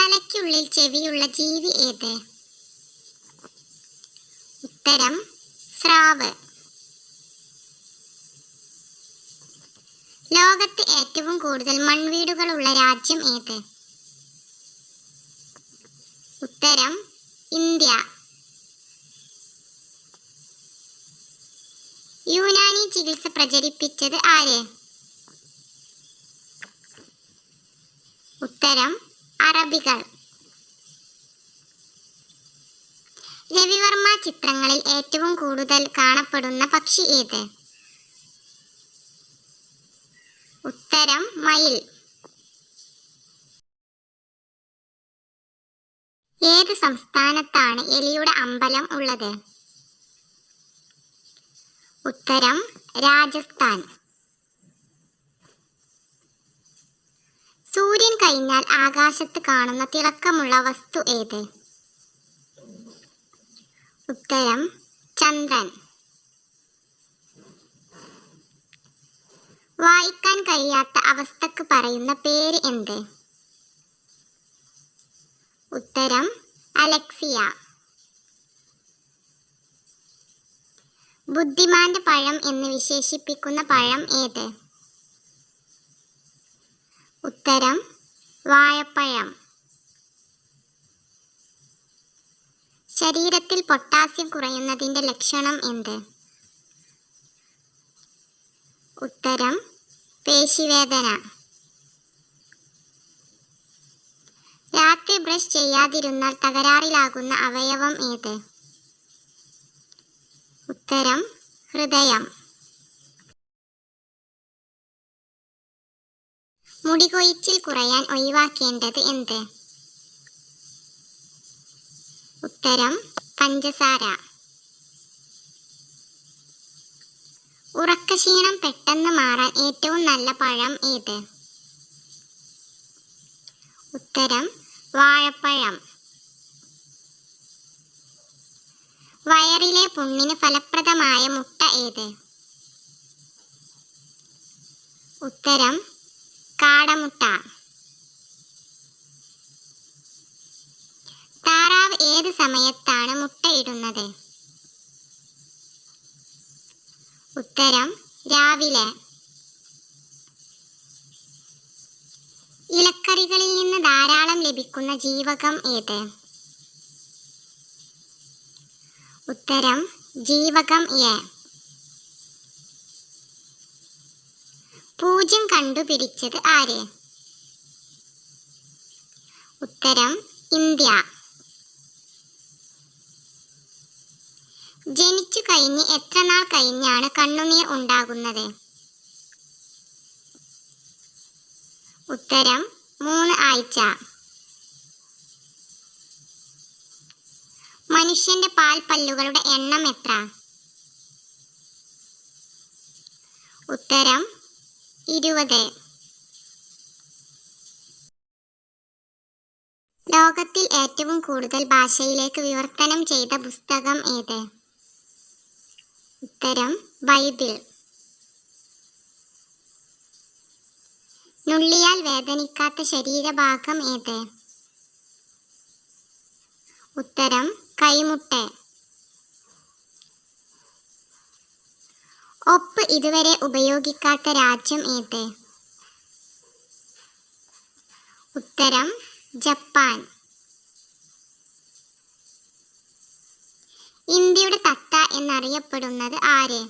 തലയ്ക്കുള്ളിൽ ചെവിയുള്ള ജീവി ഏത്? ഉത്തരം സ്രാവ്. ലോകത്ത് ഏറ്റവും കൂടുതൽ മൺവീടുകളുള്ള രാജ്യം ഏത്? ഉത്തരം ഇന്ത്യ. യുനാനി ചികിത്സ പ്രചരിപ്പിച്ചത് ആര്? ഉത്തരം അറബികൾ. രവിവർമ്മ ചിത്രങ്ങളിൽ ഏറ്റവും കൂടുതൽ കാണപ്പെടുന്ന പക്ഷി ഏത്? ഉത്തരം മയിൽ. ഏത് സംസ്ഥാനത്താണ് എലിയുടെ അമ്പലം ഉള്ളത്? ഉത്തരം രാജസ്ഥാൻ. സൂര്യൻ കഴിഞ്ഞാൽ ആകാശത്ത് കാണുന്ന തിളക്കമുള്ള വസ്തു ഏത്? ഉത്തരം ചന്ദ്രൻ. വായിക്കാൻ കഴിയാത്ത അവസ്ഥക്ക് പറയുന്ന പേര് എന്ത്? ഉത്തരം അലക്സിയ. ബുദ്ധിമാന്റെ പഴം എന്ന് വിശേഷിപ്പിക്കുന്ന പഴം ഏത്? ഉത്തരം വാഴപ്പഴം. ശരീരത്തിൽ പൊട്ടാസ്യം കുറയുന്നതിന്റെ ലക്ഷണം എന്ത്? ഉത്തരം പേശിവേദന. രാത്രി ബ്രഷ് ചെയ്യാതിരുന്നാൽ തകരാറിലാകുന്ന അവയവം ഏത്? ഉത്തരം ഹൃദയം. മുടി കൊഴിച്ചിൽ കുറയാൻ ഒഴിവാക്കേണ്ടത് എന്ത്? ഉത്തരം പഞ്ചസാര. ഉറക്കക്ഷീണം പെട്ടെന്ന് മാറാൻ ഏറ്റവും നല്ല പഴം ഏത്? ഉത്തരം വാഴപ്പഴം. വയറിലെ പുണ്ണിന് ഫലപ്രദമായ മുട്ട ഏത്? ഉത്തരം കാടമുട്ട. താറാവ് ഏത് സമയത്താണ് മുട്ടയിടുന്നത് ഉത്തരം രാവിലെ. ഇലക്കറികളിൽ നിന്ന് ധാരാളം ലഭിക്കുന്ന ജീവകം ഏത്? ഉത്തരം ജീവകം എ. പൂജ്യം കണ്ടുപിടിച്ചത് ആര്? ഉത്തരം ഇന്ത്യ. ജനിച്ചു കഴിഞ്ഞ് എത്ര നാൾ കഴിഞ്ഞാണ് കണ്ണുനീർ ഉണ്ടാകുന്നത്? ഉത്തരം മൂന്ന് ആഴ്ച. മനുഷ്യന്റെ പാൽപ്പല്ലുകളുടെ എണ്ണം എത്ര? ഉത്തരം ഇരുപത്. ലോകത്തിൽ ഏറ്റവും കൂടുതൽ ഭാഷയിലേക്ക് വിവർത്തനം ചെയ്ത പുസ്തകം ഏത്? ഉത്തരം ബൈബിൾ. നുള്ളിയാൽ വേദനിക്കാത്ത ശരീരഭാഗം ഏത്? ഉത്തരം കൈമുട്ട്. ഒപ്പ് ഇതുവരെ ഉപയോഗിക്കാത്ത രാജ്യം ഏത്? ഉത്തരം ജപ്പാൻ. ഇന്ത്യയുടെ തത്ത എന്നറിയപ്പെടുന്നത് ആര്?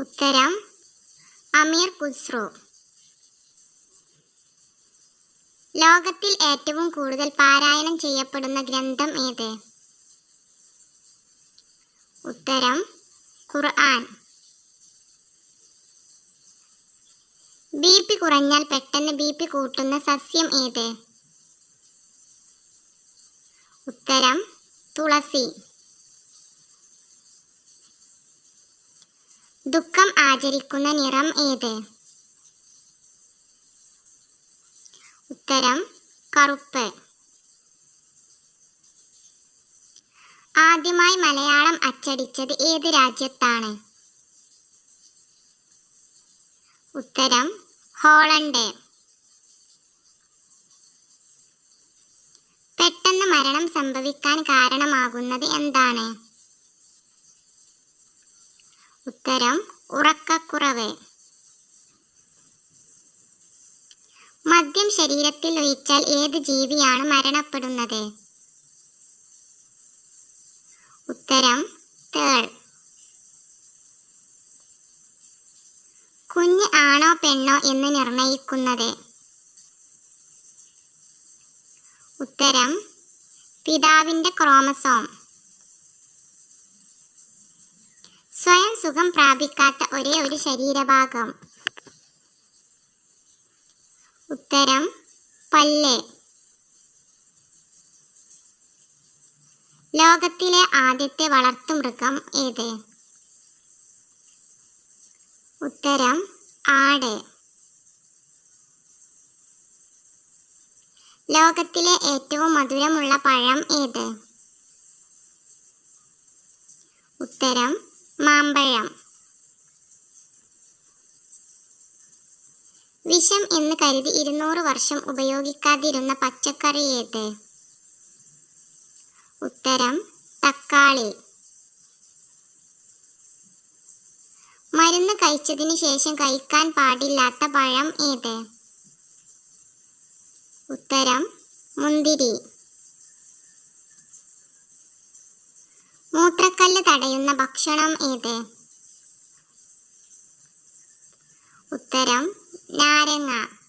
ഉത്തരം അമീർ ഖുസ്രു. ലോകത്തിൽ ഏറ്റവും കൂടുതൽ പാരായണം ചെയ്യപ്പെടുന്ന ഗ്രന്ഥം ഏത്? ഉത്തരം ഖുർആൻ. ബി പി കുറഞ്ഞാൽ പെട്ടെന്ന് ബി പി കൂട്ടുന്ന സസ്യം ഏത്? ഉത്തരം തുളസി. ദുഃഖം ആചരിക്കുന്ന നിറം ഏത്? ഉത്തരം കറുപ്പ്. ആദ്യമായി മലയാളം അച്ചടിച്ചത് ഏത് രാജ്യത്താണ്? ഉത്തരം ഹോളണ്ട്. പെട്ടെന്ന് മരണം സംഭവിക്കാൻ കാരണമാകുന്നത് എന്താണ്? ഉത്തരം ഉറക്കക്കുറവ്. മദ്യം ശരീരത്തിൽ ഒഴിച്ചാൽ ഏത് ജീവിയാണ് മരണപ്പെടുന്നത്? ഉത്തരം തേൾ. കുഞ്ഞ് ആണോ പെണ്ണോ എന്ന് നിർണയിക്കുന്നത്? ഉത്തരം പിതാവിന്റെ ക്രോമസോം. സ്വയം സുഖം പ്രാപിക്കാത്ത ഒരേ ഒരു ശരീരഭാഗം. ഉത്തരം പല്ല്. ലോകത്തിലെ ആദ്യത്തെ വളർത്തുമൃഗം ഏത്? ഉത്തരം ആട്. ലോകത്തിലെ ഏറ്റവും മധുരമുള്ള പഴം ഏത്? ഉത്തരം മാമ്പഴം. വിഷം എന്ന് കരുതി ഇരുന്നൂറ് വർഷം ഉപയോഗിക്കാതിരുന്ന പച്ചക്കറി ഏത്? ഉത്തരം തക്കാളി. മരുന്ന് കഴിച്ചതിന് ശേഷം കഴിക്കാൻ പാടില്ലാത്ത പഴം ഏത്? ഉത്തരം മുന്തിരി. മൂത്രക്കല്ല് തടയുന്ന ഭക്ഷണം ഏത്? ഉത്തരം നാരങ്ങ.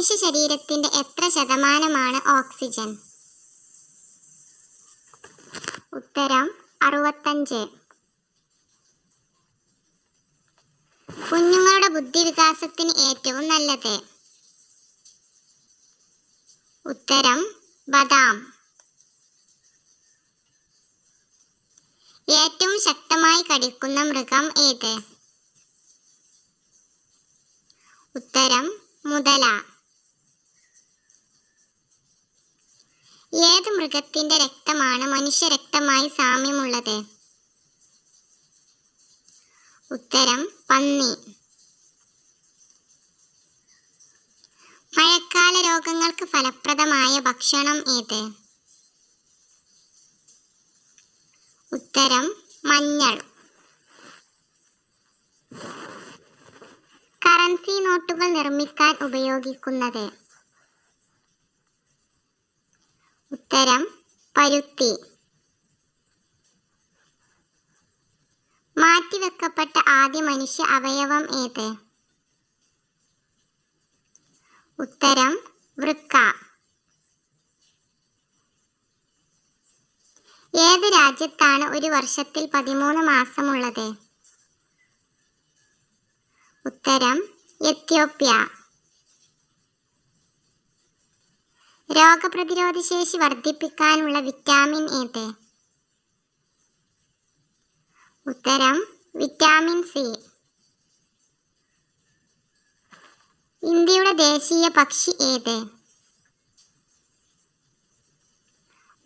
മനുഷ്യ ശരീരത്തിന്റെ എത്ര ശതമാനമാണ് ഓക്സിജൻ? ഉത്തരം അറുപത്തഞ്ച്. കുഞ്ഞുങ്ങളുടെ ബുദ്ധി വികാസത്തിന് ഏറ്റവും നല്ലത്. ഉത്തരം ബദാം. ഏറ്റവും ശക്തമായി കടിക്കുന്ന മൃഗം ഏത്? ഉത്തരം മുതല. ഏത് മൃഗത്തിന്റെ രക്തമാണ് മനുഷ്യ രക്തമായി സാമ്യമുള്ളത്? ഉത്തരം പന്നി. മഴക്കാല രോഗങ്ങൾക്ക് ഫലപ്രദമായ ഭക്ഷണം ഏത്? ഉത്തരം മഞ്ഞൾ. കറൻസി നോട്ടുകൾ നിർമ്മിക്കാൻ ഉപയോഗിക്കുന്നത് ഉത്തരം പരുത്തി. മാറ്റിവെക്കപ്പെട്ട ആദ്യ മനുഷ്യ അവയവം ഏത്? ഉത്തരം വൃക്ക. ഏത് രാജ്യത്താണ് ഒരു വർഷത്തിൽ പതിമൂന്ന് മാസമുള്ളത്? ഉത്തരം എത്യോപ്യ. രോഗപ്രതിരോധ ശേഷി വർദ്ധിപ്പിക്കാനുള്ള വിറ്റാമിൻ ഏത്? ഉത്തരം വിറ്റാമിൻ സി. ഇന്ത്യയുടെ ദേശീയ പക്ഷി ഏത്?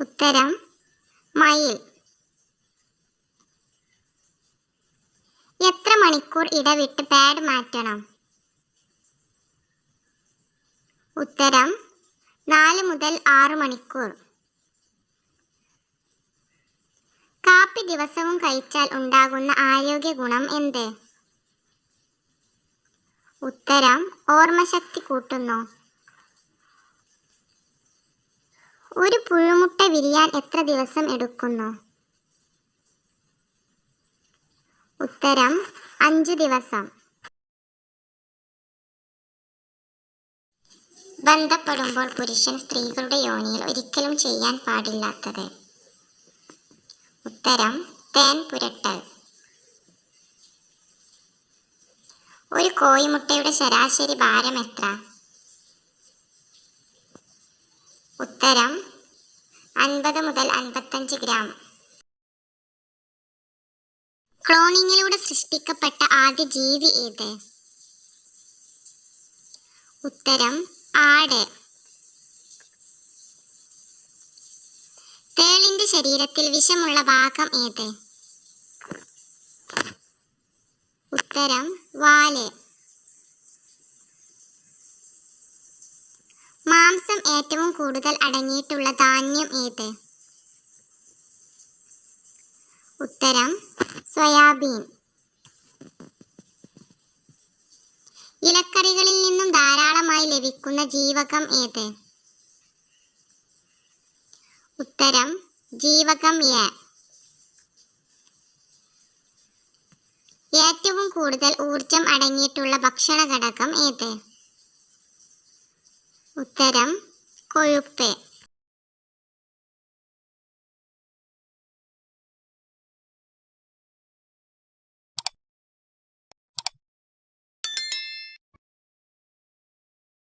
ഉത്തരം മയിൽ. എത്ര മണിക്കൂർ ഇടവിട്ട് പാഡ് മാറ്റണം? ഉത്തരം നാല് മുതൽ ആറ് മണിക്കൂർ. കാപ്പി ദിവസവും കഴിച്ചാൽ ഉണ്ടാകുന്ന ആരോഗ്യ ഗുണം എന്ത്? ഉത്തരം ഓർമ്മശക്തി കൂട്ടുന്നു. ഒരു പുഴുമുട്ട വിരിയാൻ എത്ര ദിവസം എടുക്കുന്നു? ഉത്തരം അഞ്ചു ദിവസം. ബന്ധപ്പെടുമ്പോൾ പുരുഷൻ സ്ത്രീകളുടെ യോനിയിൽ ഒരിക്കലും ചെയ്യാൻ പാടില്ലാത്തത്. ഉത്തരം തേൻ പുരട്ടൽ. ഒരു കോയിമുട്ടയുടെ ശരാശരി ഭാരം എത്ര? ഉത്തരം അൻപത് മുതൽ അൻപത്തഞ്ച് ഗ്രാം. ക്ലോണിങ്ങിലൂടെ സൃഷ്ടിക്കപ്പെട്ട ആദ്യ ജീവി ഏത്? ഉത്തരം ആട്. തേളിന്റെ ശരീരത്തിൽ വിഷമുള്ള ഭാഗം ഏത്? ഉത്തരം വാൽ. മാംസം ഏറ്റവും കൂടുതൽ അടങ്ങിയിട്ടുള്ള ധാന്യം ഏത്? ഉത്തരം സോയാബീൻ. ഇലക്കറികളിൽ നിന്നും ധാരാളമായി ലഭിക്കുന്ന ജീവകം ഏത്? ഉത്തരം ജീവകം എ. ഏറ്റവും കൂടുതൽ ഊർജം അടങ്ങിയിട്ടുള്ള ഭക്ഷണ ഘടകം ഏത്? ഉത്തരം കൊഴുപ്പ്.